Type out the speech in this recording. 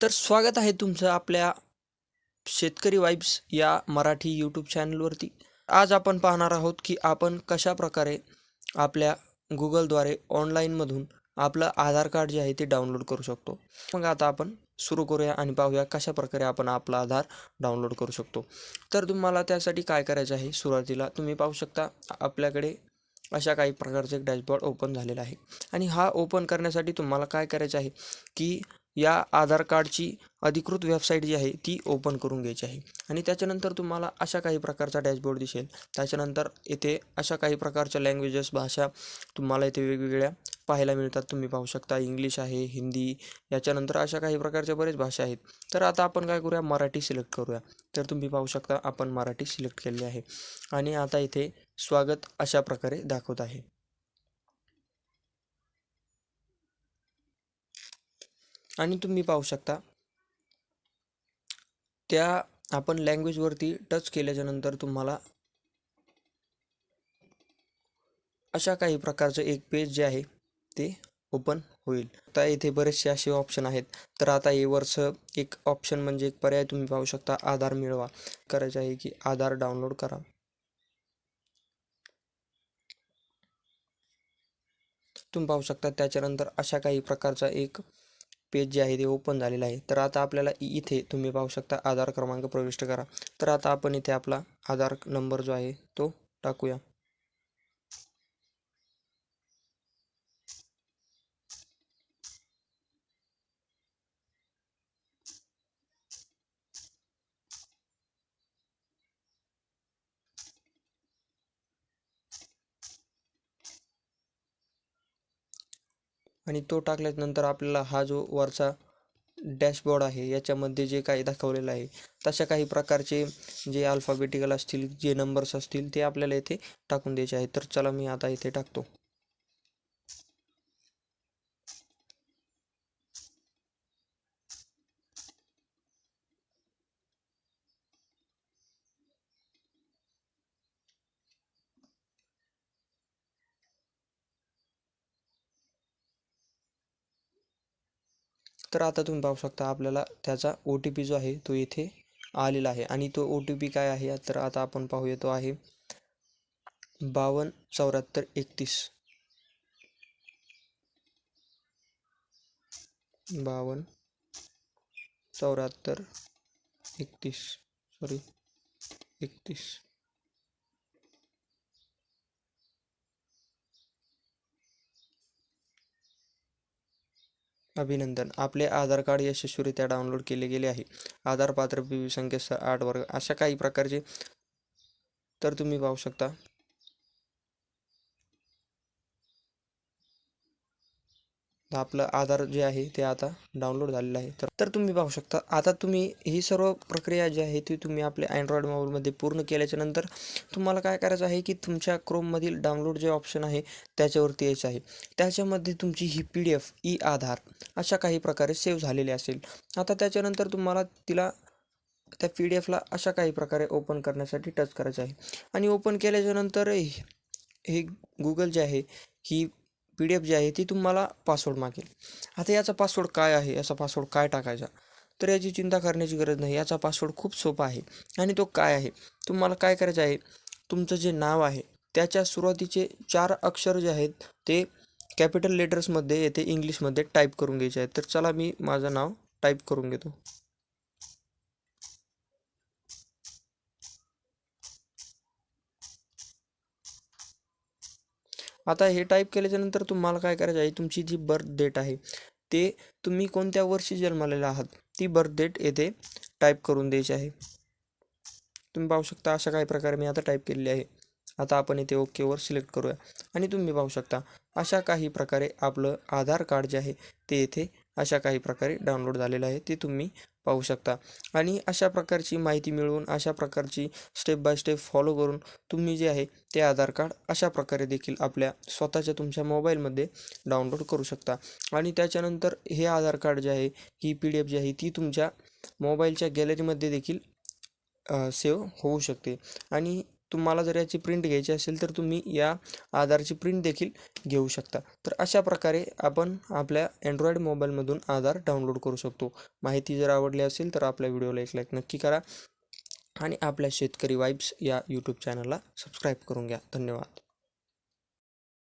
तर स्वागत आहे तुमचं आपल्या शेतकरी वाईब्स या मराठी यूट्यूब चॅनलवरती आज आपण पाहणार आहोत की आपण कशा प्रकारे आपल्या गुगलद्वारे ऑनलाईनमधून आपलं आधार कार्ड जे आहे ते डाउनलोड करू शकतो. मग आता आपण सुरू करूया आणि पाहूया कशा प्रकारे आपण आपला आधार डाउनलोड करू शकतो. तर तुम्हाला त्यासाठी काय करायचं आहे? सुरुवातीला तुम्ही पाहू शकता आपल्याकडे अशा काही प्रकारचे एक डॅशबोर्ड ओपन झालेला आहे. आणि हा ओपन करण्यासाठी तुम्हाला काय करायचं आहे की या आधार कार्डची अधिकृत वेबसाईट जी आहे ती ओपन करून घ्यायची आहे. आणि त्याच्यानंतर तुम्हाला अशा काही प्रकारचा डॅशबोर्ड दिसेल. त्याच्यानंतर येथे अशा काही प्रकारच्या लँग्वेजेस भाषा तुम्हाला इथे वेगवेगळ्या पाहायला मिळतात. तुम्ही पाहू शकता इंग्लिश आहे हिंदी याच्यानंतर अशा काही प्रकारच्या बरेच भाषा आहेत. तर आता आपण काय करूया? मराठी सिलेक्ट करूया. तर तुम्ही पाहू शकता आपण मराठी सिलेक्ट केलेली आहे. आणि आता इथे स्वागत अशा प्रकारे दाखवत आहे. आणि तुम्ही पाहू शकता. त्या आपण लँग्वेजवरती टच केल्याच्यानंतर तुम्हाला अशा काही प्रकारचं एक पेज जे आहे ते ओपन होईल. आता येथे बरेचसे असे ऑप्शन आहेत. तर आता हे वरचं एक ऑप्शन म्हणजे एक पर्याय तुम्ही पाहू शकता आधार मिळवा. करायचं आहे की आधार डाउनलोड करा. तुम्ही पाहू शकता त्याच्यानंतर अशा काही प्रकारचा एक पेज जे आहे ते ओपन झालेलं आहे. तर आता आपल्याला इथे तुम्ही पाहू शकता आधार क्रमांक प्रविष्ट करा. तर आता आपण इथे आपला आधार नंबर जो आहे तो टाकूया. आणि तो टाकल्यानंतर आपल्याला हा जो वरचा डॅशबोर्ड आहे याच्यामध्ये जे काही दाखवलेलं आहे तशा काही प्रकारचे जे अल्फाबेटिकल असतील जे नंबर्स असतील ते आपल्याला इथे टाकून द्यायचे आहेत. तर चला मी आता इथे टाकतो. तर आता तुम्ही पाहू शकता आपल्याला त्याचा ओ टी पी जो आहे तो येथे आलेला आहे. आणि तो ओ टी पी काय आहे? तर आता आपण पाहूया तो आहे बावन्न चौऱ्याहत्तर एकतीस. बावन्न चौऱ्याहत्तर एकतीस. सॉरी एकतीस. अभिनंदन. आपले आधार कार्ड यशस्वीरित्या डाउनलोड केले गेले आहे. आधार पात्र पी व्ही संख्या आठ वर्ग अशा काही प्रकारचे तर तुम्ही पाहू शकता. आपलं आधार जे आहे ते आता डाउनलोड झालेलं आहे. तर तर तुम्ही पाहू शकता आता तुम्ही ही सर्व प्रक्रिया जी आहे ती तुम्ही आपल्या अँड्रॉइड मोबाईलमध्ये पूर्ण केल्याच्यानंतर तुम्हाला काय करायचं आहे की तुमच्या क्रोममधील डाउनलोड जे ऑप्शन आहे त्याच्यावरती यायचं आहे. त्याच्यामध्ये तुमची ही P D F E Aadhaar अशा काही प्रकारे सेव्ह झालेली असेल. आता त्याच्यानंतर तुम्हाला तिला त्या पी डी एफला अशा काही प्रकारे ओपन करण्यासाठी टच करायचं आहे. आणि ओपन केल्याच्यानंतर हे गुगल जे आहे ही पी डी एफ जी आहे ती तुम्हाला पासवर्ड मागेल. आता याचा पासवर्ड काय आहे? याचा पासवर्ड काय टाकायचा? तर याची चिंता करण्याची गरज नाही. याचा पासवर्ड खूप सोपा आहे. आणि तो काय आहे? तुम्हाला काय करायचं आहे? तुमचं जे नाव आहे त्याच्या सुरुवातीचे चार अक्षर जे आहेत ते कॅपिटल लेटर्समध्ये येथे इंग्लिशमध्ये टाईप करून घ्यायचे आहेत. तर चला मी माझं नाव टाईप करून घेतो. आता हे टाईप केल्याच्यानंतर तुम्हाला काय करायचं आहे? तुमची जी बर्थ डेट आहे ते तुम्ही कोणत्या वर्षी जन्मलेला आहात? ती बर्थ डेट येथे टाईप करून द्यायची आहे. तुम्ही पाहू शकता अशा काही प्रकारे मी आता टाईप केलेली आहे. आता आपण इथे ओकेवर सिलेक्ट करूया. आणि तुम्ही पाहू शकता अशा काही प्रकारे आपलं आधार कार्ड जे आहे ते येथे अशा काही प्रकारे डाउनलोड झालेलं आहे. ते तुम्ही पाहू शकता. आणि अशा प्रकारची माहिती मिळवून अशा प्रकारची स्टेप बाय स्टेप फॉलो करून तुम्ही जे आहे ते आधार कार्ड अशा प्रकारे देखील आपल्या स्वतःच्या तुमच्या मोबाईलमध्ये डाउनलोड करू शकता. आणि त्याच्यानंतर हे आधार कार्ड जे आहे ही पी डी एफ जी आहे ती तुमच्या मोबाईलच्या गॅलरीमध्ये देखील सेव्ह होऊ शकते. आणि तुम्हाला जर याची प्रिंट घ्यायची असेल तर तुम्ही या आधारची प्रिंट देखील घेऊ शकता. तर अशा प्रकारे आपण आपल्या अँड्रॉईड मोबाईलमधून आधार डाउनलोड करू शकतो. माहिती जर आवडली असेल तर आपल्या व्हिडिओला एक लाईक नक्की करा. आणि आपल्या शेतकरी वाईब्स या यूट्यूब चॅनलला सबस्क्राईब करून घ्या. धन्यवाद.